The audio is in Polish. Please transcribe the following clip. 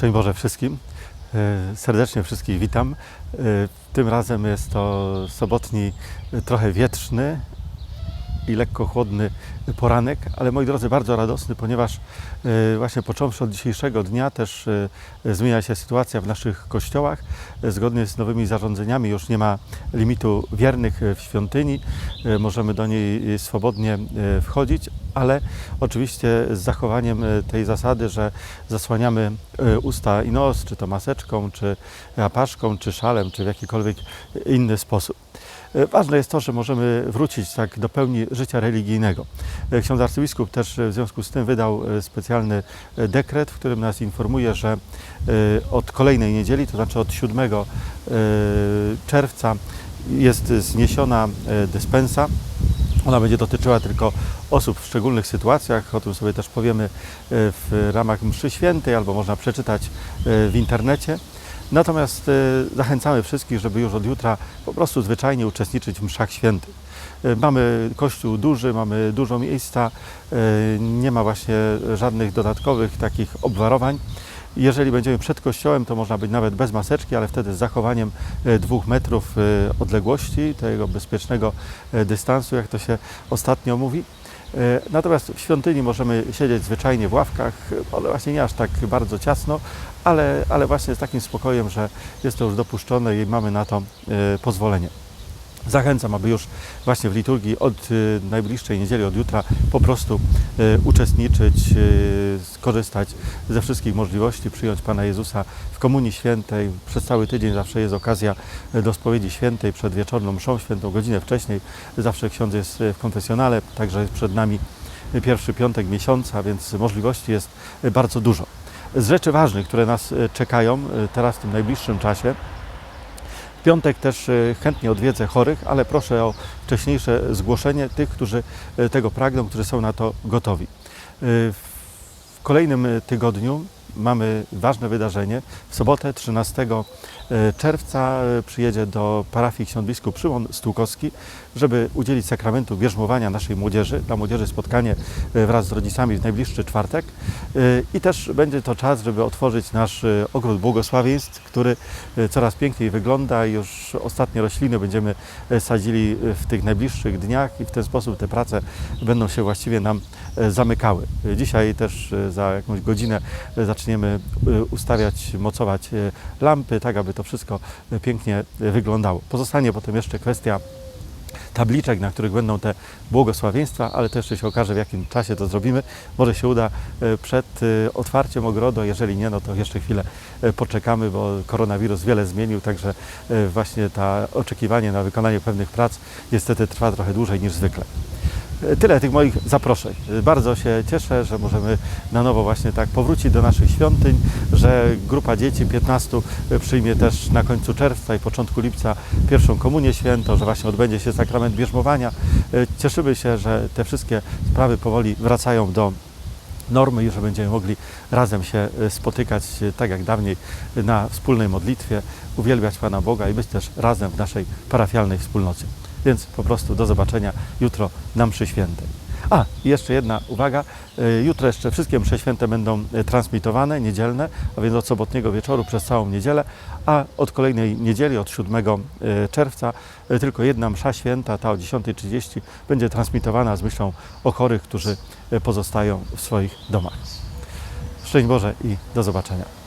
Szczęść Boże wszystkim. E, Serdecznie wszystkich witam. E, Tym razem jest to sobotni, e, trochę wietrzny i lekko chłodny poranek, ale moi drodzy, bardzo radosny, ponieważ właśnie począwszy od dzisiejszego dnia też zmienia się sytuacja w naszych kościołach. Zgodnie z nowymi zarządzeniami już nie ma limitu wiernych w świątyni. Możemy do niej swobodnie wchodzić, ale oczywiście z zachowaniem e, tej zasady, że zasłaniamy e, usta i nos, czy to maseczką, czy apaszką, czy szalem, czy w jakikolwiek inny sposób. E, Ważne jest to, że możemy wrócić tak do pełni życia religijnego. Ksiądz arcybiskup też w związku z tym wydał specjalny dekret, w którym nas informuje, że od kolejnej niedzieli, to znaczy od 7 e, czerwca jest zniesiona dyspensa. Ona będzie dotyczyła tylko osób w szczególnych sytuacjach, o tym sobie też powiemy e, w ramach mszy świętej, albo można przeczytać e, w internecie. Natomiast e, zachęcamy wszystkich, żeby już od jutra po prostu zwyczajnie uczestniczyć w mszach świętych. Mamy kościół duży, mamy dużo miejsca, nie ma właśnie żadnych dodatkowych takich obwarowań. Jeżeli będziemy przed kościołem, to można być nawet bez maseczki, ale wtedy z zachowaniem e, dwóch metrów e, odległości, tego bezpiecznego e, dystansu, jak to się ostatnio mówi. Natomiast w świątyni możemy siedzieć zwyczajnie w ławkach, ale właśnie nie aż tak bardzo ciasno, ale, ale właśnie z takim spokojem, że jest to już dopuszczone i mamy na to pozwolenie. Zachęcam, aby już właśnie w liturgii od y, najbliższej niedzieli, od jutra po prostu y, uczestniczyć, y, skorzystać ze wszystkich możliwości, przyjąć Pana Jezusa w Komunii Świętej. Przez cały tydzień zawsze jest okazja do spowiedzi świętej przed wieczorną mszą świętą, godzinę wcześniej. Zawsze ksiądz jest w konfesjonale, także jest przed nami pierwszy piątek miesiąca, więc możliwości jest bardzo dużo. Z rzeczy ważnych, które nas czekają teraz w tym najbliższym czasie, w piątek też e, chętnie odwiedzę chorych, ale proszę o wcześniejsze zgłoszenie tych, którzy e, tego pragną, którzy są na to gotowi. E, W kolejnym tygodniu mamy ważne wydarzenie. W sobotę 13 czerwca e, przyjedzie do parafii ksiądz biskup Szymon Stułkowski, żeby udzielić sakramentu bierzmowania naszej młodzieży. Dla młodzieży spotkanie e, wraz z rodzicami w najbliższy czwartek. E, I też będzie to czas, żeby otworzyć nasz e, ogród błogosławieństw, który e, coraz piękniej wygląda. Już ostatnie rośliny będziemy e, sadzili e, w tych najbliższych dniach i w ten sposób te prace będą się właściwie nam e, zamykały. E, Dzisiaj też e, za jakąś godzinę e, zaczniemy e, ustawiać, mocować e, lampy, tak aby to wszystko e, pięknie wyglądało. Pozostanie potem jeszcze kwestia tabliczek, na których będą te błogosławieństwa, ale to jeszcze się okaże, w jakim czasie to zrobimy. Może się uda przed otwarciem ogrodu, jeżeli nie, no to jeszcze chwilę poczekamy, bo koronawirus wiele zmienił, także właśnie ta oczekiwanie na wykonanie pewnych prac niestety trwa trochę dłużej niż zwykle. E, Tyle tych moich zaproszeń. E, Bardzo się cieszę, że możemy na nowo właśnie tak powrócić do naszych świątyń, że grupa dzieci 15 przyjmie też na końcu czerwca i początku lipca pierwszą komunię świętą, że właśnie odbędzie się sakrament bierzmowania. E, Cieszymy się, że te wszystkie sprawy powoli wracają do normy i że będziemy mogli razem się e, spotykać e, tak jak dawniej e, na wspólnej modlitwie, uwielbiać Pana Boga i być też razem w naszej parafialnej wspólnocie. Więc po prostu do zobaczenia jutro na mszy świętej. A, jeszcze jedna uwaga. E, Jutro jeszcze wszystkie msze święte będą e, transmitowane, niedzielne, a więc od sobotniego wieczoru przez całą niedzielę, a od kolejnej niedzieli, od 7 e, czerwca, tylko jedna msza święta, ta o 10.30, będzie transmitowana z myślą o chorych, którzy pozostają w swoich domach. Szczęść Boże i do zobaczenia.